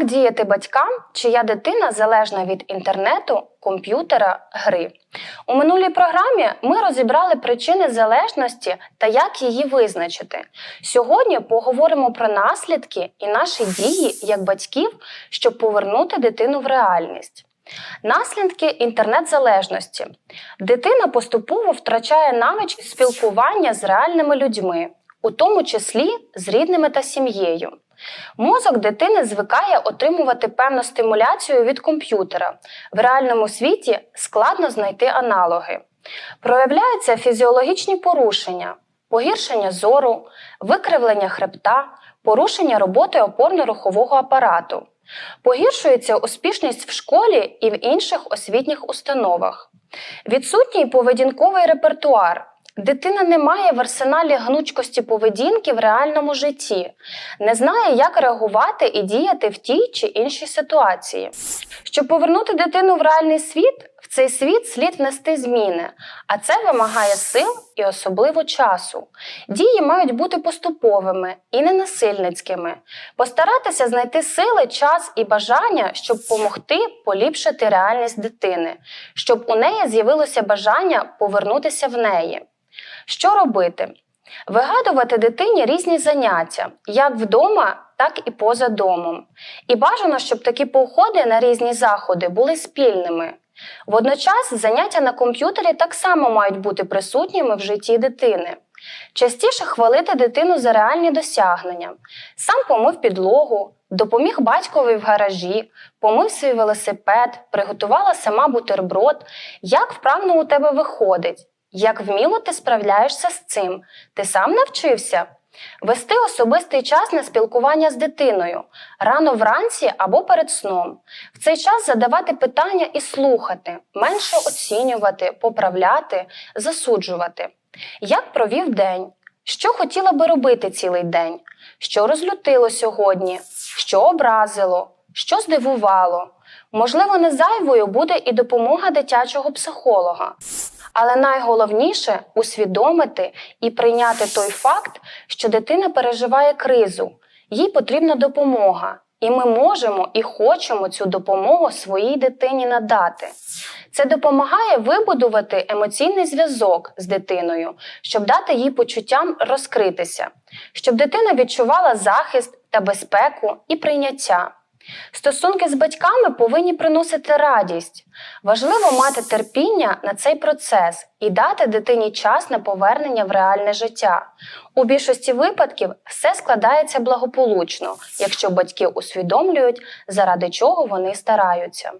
Як діяти батькам, чия дитина залежна від інтернету, комп'ютера, гри? У минулій програмі ми розібрали причини залежності та як її визначити. Сьогодні поговоримо про наслідки і наші дії як батьків, щоб повернути дитину в реальність. Наслідки інтернет-залежності. Дитина поступово втрачає навички спілкування з реальними людьми, у тому числі з рідними та сім'єю. Мозок дитини звикає отримувати певну стимуляцію від комп'ютера. В реальному світі складно знайти аналоги. Проявляються фізіологічні порушення, погіршення зору, викривлення хребта, порушення роботи опорно-рухового апарату. Погіршується успішність в школі і в інших освітніх установах. Відсутній поведінковий репертуар. Дитина не має в арсеналі гнучкості поведінки в реальному житті, не знає, як реагувати і діяти в тій чи іншій ситуації. Щоб повернути дитину в реальний світ, в цей світ слід внести зміни, а це вимагає сил і особливо часу. Дії мають бути поступовими і ненасильницькими. Постаратися знайти сили, час і бажання, щоб допомогти поліпшити реальність дитини, щоб у неї з'явилося бажання повернутися в неї. Що робити? Вигадувати дитині різні заняття, як вдома, так і поза домом. І бажано, щоб такі походи на різні заходи були спільними. Водночас заняття на комп'ютері так само мають бути присутніми в житті дитини. Частіше хвалити дитину за реальні досягнення. Сам помив підлогу, допоміг батькові в гаражі, помив свій велосипед, приготувала сама бутерброд. Як вправно у тебе виходить? Як вміло ти справляєшся з цим? Ти сам навчився? Вести особистий час на спілкування з дитиною рано вранці або перед сном. В цей час задавати питання і слухати, менше оцінювати, поправляти, засуджувати. Як провів день? Що хотіла би робити цілий день? Що розлютило сьогодні? Що образило? Що здивувало? Можливо, не зайвою буде і допомога дитячого психолога. Але найголовніше усвідомити і прийняти той факт, що дитина переживає кризу, їй потрібна допомога, і ми можемо і хочемо цю допомогу своїй дитині надати. Це допомагає вибудувати емоційний зв'язок з дитиною, щоб дати їй почуттям розкритися, щоб дитина відчувала захист та безпеку і прийняття. Стосунки з батьками повинні приносити радість. Важливо мати терпіння на цей процес і дати дитині час на повернення в реальне життя. У більшості випадків все складається благополучно, якщо батьки усвідомлюють, заради чого вони стараються.